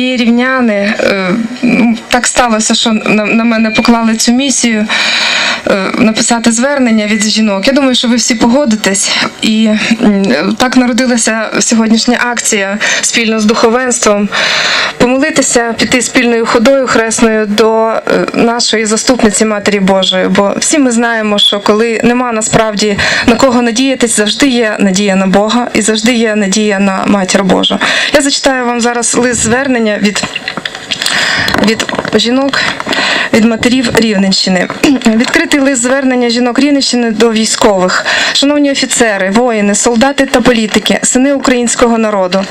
І рівняни е, ну, так сталося, що на, мене поклали цю місію е, написати звернення від жінок. Я думаю, що ви всі погодитесь. І так народилася сьогоднішня акція спільно з духовенством. Помолитися, піти спільною ходою хресною до е, нашої заступниці Матері Божої. Бо всі ми знаємо, що коли нема насправді на кого надіятись, завжди є надія на Бога і завжди є надія на Матір Божу. Я зачитаю вам зараз лист звернення від, від жінок. Від матерів Рівненщини відкритий лист звернення жінок Рівненщини до військових, шановні офіцери, воїни, солдати та політики, сини українського народу.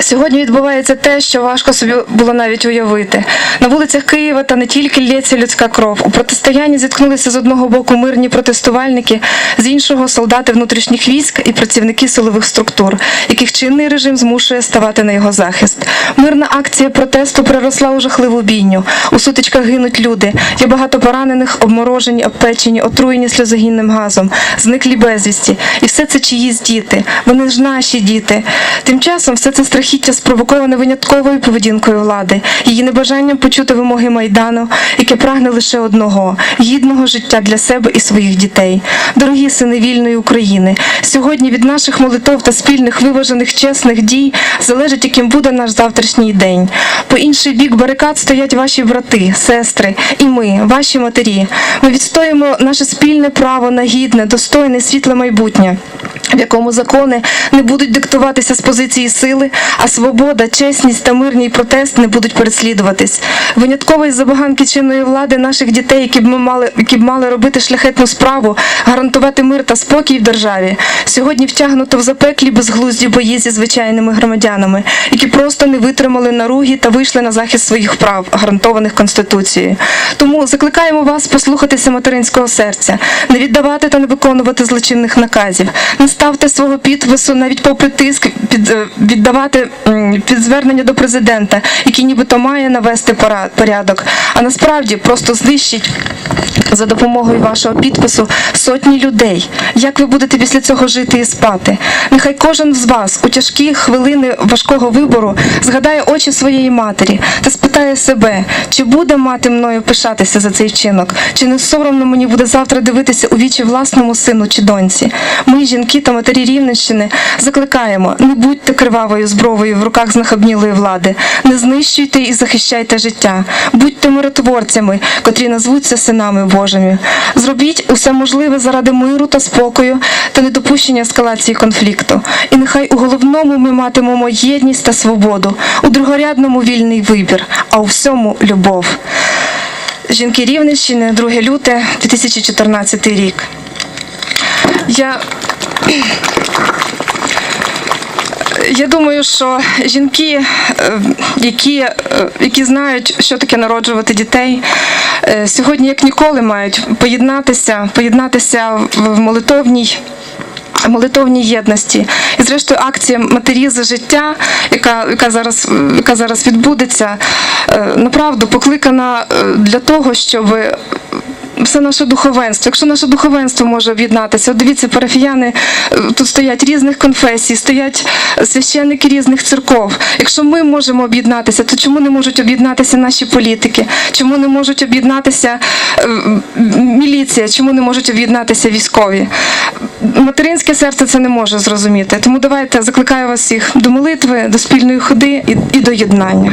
Сьогодні відбувається те, що важко собі було навіть уявити. На вулицях Києва та не тільки лється людська кров. У протистоянні зіткнулися з одного боку мирні протестувальники, з іншого солдати внутрішніх військ і працівники силових структур, яких чинний режим змушує ставати на його захист. Мирна акція протесту переросла у жахливу бійню. У сутичках гинуть люди. Є багато поранених, обморожені, обпечені, отруєні сльозогінним газом, зниклі безвісті. І все це чиїсь діти. Вони ж наші діти. Тим часом все це страхіття спровоковане винятковою поведінкою влади, її небажанням почути вимоги майдану, яке прагне лише одного гідного життя для себе і своїх дітей. Дорогі сини вільної України, сьогодні від наших молитов та спільних виважених чесних дій залежить, яким буде наш завтрашній день. По інший бік барикад стоять ваші брати, сестри і ми, ваші матері. Ми відстоїмо наше спільне право на гідне, достойне, світле майбутнє. В якому закони не будуть диктуватися з позиції сили, а свобода, чесність та мирний протест не будуть переслідуватись. Винятково із забаганки чинної влади наших дітей, які б ми мали, які б мали робити шляхетну справу, гарантувати мир та спокій в державі, сьогодні втягнуто в запеклі безглузді бої зі звичайними громадянами, які просто не витримали наруги та вийшли на захист своїх прав, гарантованих Конституцією. Тому закликаємо вас послухатися материнського серця, не віддавати та не виконувати злочинних наказів, не ставте свого підпису навіть попри тиск під е, віддавати під звернення до президента, який нібито має навести порядок, а насправді просто знищить за допомогою вашого підпису сотні людей. Як ви будете після цього жити і спати? Нехай кожен з вас у тяжкі хвилини важкого вибору згадає очі своєї матері та спитає себе, чи буде мати мною пишатися за цей вчинок, чи не соромно мені буде завтра дивитися у вічі власному сину чи доньці. Ми, жінки та матері Рівненщини, закликаємо: не будьте кривавою збровою в руках знахабнілої влади, не знищуйте і захищайте життя, будьте миротворцями, котрі назвуться синами Божими. Зробіть усе можливе заради миру та спокою та недопущення ескалації конфлікту. І нехай у головному ми матимемо єдність та свободу, у другорядному вільний вибір, а у всьому любов. Жінки Рівненщини, 2 люте, 2014 рік. Я я думаю, що жінки, е, які, е, які знають, що таке народжувати дітей, е, сьогодні як ніколи мають поєднатися, поєднатися в молитовній. Молитовній єдності і зрештою акція матері за життя, яка, яка зараз яка зараз відбудеться, направду покликана для того, щоб все наше духовенство. Якщо наше духовенство може об'єднатися, от дивіться, парафіяни е, тут стоять різних конфесій, стоять священники різних церков. Якщо ми можемо об'єднатися, то чому не можуть об'єднатися наші політики? Чому не можуть об'єднатися е, міліція? Чому не можуть об'єднатися військові? Материнське серце це не може зрозуміти. Тому давайте закликаю вас всіх до молитви, до спільної ходи і, і до єднання.